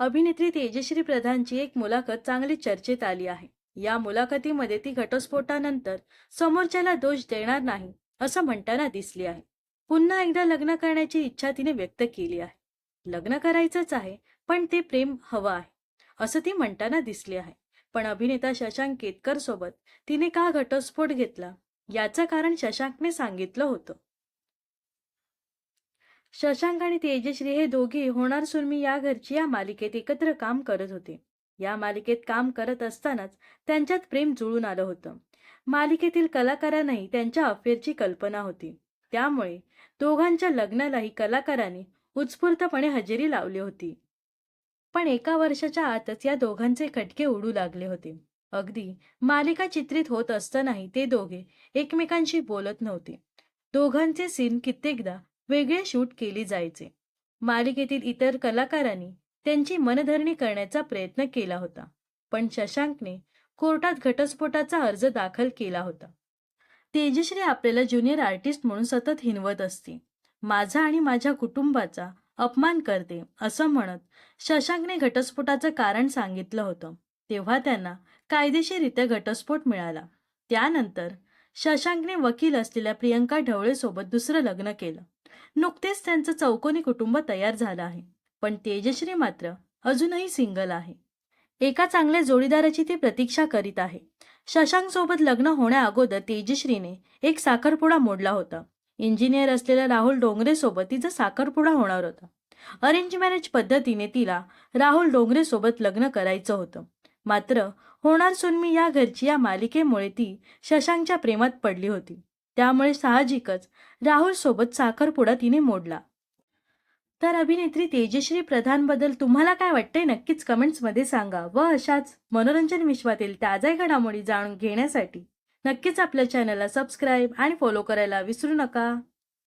अभिनेत्री तेजश्री प्रधानची एक मुलाखत चांगली चर्चेत आली आहे. या मुलाखतीमध्ये ती घटस्फोटानंतर समोरच्याला दोष देणार नाही असं म्हणताना दिसली आहे. पुन्हा एकदा लग्न करण्याची इच्छा तिने व्यक्त केली आहे. लग्न करायचंच आहे पण ते प्रेम हवं आहे असं ती म्हणताना दिसली आहे. पण अभिनेता शशांक केतकर सोबत तिने का घटस्फोट घेतला? याचं कारण शशांकने सांगितलं होतं. शशांक आणि तेजश्री हे दोघे होणार सुरमी या घरची या मालिकेत एकत्र काम करत होते. या मालिकेत काम करत असतानाच त्यांच्यात प्रेम जुळून आलं होतं. मालिकेतील कलाकारांनाही त्यांच्या अफेअरची कल्पना होती. त्यामुळे दोघांच्या लग्नालाही कलाकारांनी उत्स्फूर्तपणे हजेरी लावली होती. पण एका वर्षाच्या आतच या दोघांचे खटके उडू लागले होते. अगदी मालिका चित्रित होत असतानाही ते दोघे एकमेकांशी बोलत नव्हते. दोघांचे सीन कित्येकदा वेगळे शूट केली जायचे. मालिकेतील इतर कलाकारांनी त्यांची मनधरणी करण्याचा प्रयत्न केला होता पण शशांकने कोर्टात घटस्फोटाचा अर्ज दाखल केला होता. तेजश्री आपल्याला ज्युनियर आर्टिस्ट म्हणून सतत हिनवत असते. माझा आणि माझ्या कुटुंबाचा अपमान करते असं म्हणत शशांकने घटस्फोटाचं कारण सांगितलं होतं. तेव्हा त्यांना कायदेशीररित्या घटस्फोट मिळाला. त्यानंतर शशांकने वकील असलेल्या प्रियंका ढवळेसोबत दुसरं लग्न केलं. नुकतेच त्यांचं चौकोनी कुटुंब तयार झालं आहे. पण तेजश्री मात्र अजूनही सिंगल आहे. एका चांगल्या जोडीदाराची ती प्रतीक्षा करीत आहे. शशांक सोबत लग्न होण्या अगोदर तेजश्रीने एक साखरपुडा मोडला होता. इंजिनियर असलेल्या राहुल डोंगरे सोबत तिचा साखरपुडा होणार होता. अरेंज मॅरेज पद्धतीने तिला राहुल डोंगरे सोबत लग्न करायचं होतं. मात्र होणार सुनमी या घरची या मालिकेमुळे ती शशांकच्या प्रेमात पडली होती. त्यामुळे साहजिकच राहुल सोबत साखरपुडा तिने मोडला. तर अभिनेत्री तेजश्री प्रधानबद्दल तुम्हाला काय वाटतंय नक्कीच कमेंट्समध्ये सांगा व अशाच मनोरंजन विश्वातील ताज्या घडामोडी जाणून घेण्यासाठी नक्कीच आपल्या चॅनलला सबस्क्राईब आणि फॉलो करायला विसरू नका.